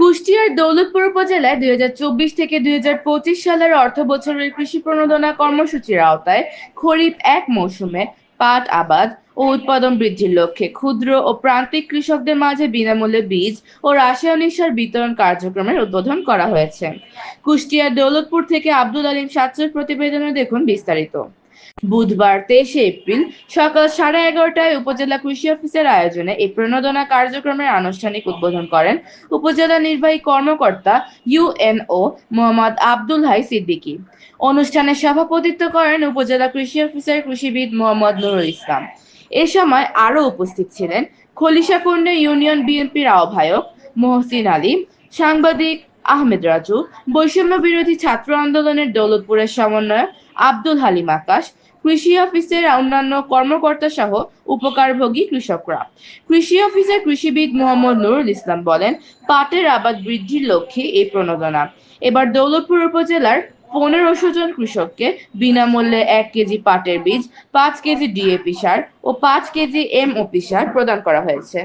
কুষ্টিয়ার দৌলতপুর উপজেলায় দুই চব্বিশ থেকে দুই হাজার পঁচিশ সালের অর্থ বছরের কৃষি প্রণোদনা কর্মসূচির আওতায় খরিফ এক মৌসুমে পাট, আবাদ ও উৎপাদন বৃদ্ধির লক্ষ্যে ক্ষুদ্র ও প্রান্তিক কৃষকদের মাঝে বিনামূল্যে বীজ ও রাসায়নিক সার বিতরণ কার্যক্রমের উদ্বোধন করা হয়েছে। কুষ্টিয়ার দৌলতপুর থেকে আব্দুল আলিম সাতচুর প্রতিবেদনে দেখুন বিস্তারিত। বুধবার তেইশে এপ্রিল সকাল সাড়ে এগারোটায় উপজেলা কৃষি অফিসের আয়োজনে এই প্রণোদনা কার্যক্রমের আনুষ্ঠানিক উদ্বোধন করেন উপজেলা নির্বাহী কর্মকর্তা ইউএনও মোহাম্মদ আব্দুল হাই সিদ্দিকী। অনুষ্ঠানে সভাপতিত্ব করেন উপজেলা কৃষি অফিসার কৃষিবিদ মোহাম্মদ নুরুল ইসলাম। এ সময় আরও উপস্থিত ছিলেন খলিশাকুণ্ড ইউনিয়ন বিএনপির আহ্বায়ক মহসিন আলী, সাংবাদিক আহমেদ রাজু, বৈষম্য বিরোধী ছাত্র আন্দোলনের দৌলতপুরের সমন্বয়ক আব্দুল হালিম আকাশ, কৃষি অফিসের অন্যান্য কর্মকর্তা সহ উপকারভোগী কৃষকরা। কৃষি অফিসের কৃষিবিদ মোহাম্মদ নুরুল ইসলাম বলেন, পাটের আবাদ বৃদ্ধির লক্ষ্যে এই প্রণোদনা। এবার দৌলতপুর উপজেলার পনেরোশো জন কৃষককে বিনামূল্যে এক কেজি পাটের বীজ, পাঁচ কেজি ডিএপি সার ও পাঁচ কেজি এমওপি সার প্রদান করা হয়েছে।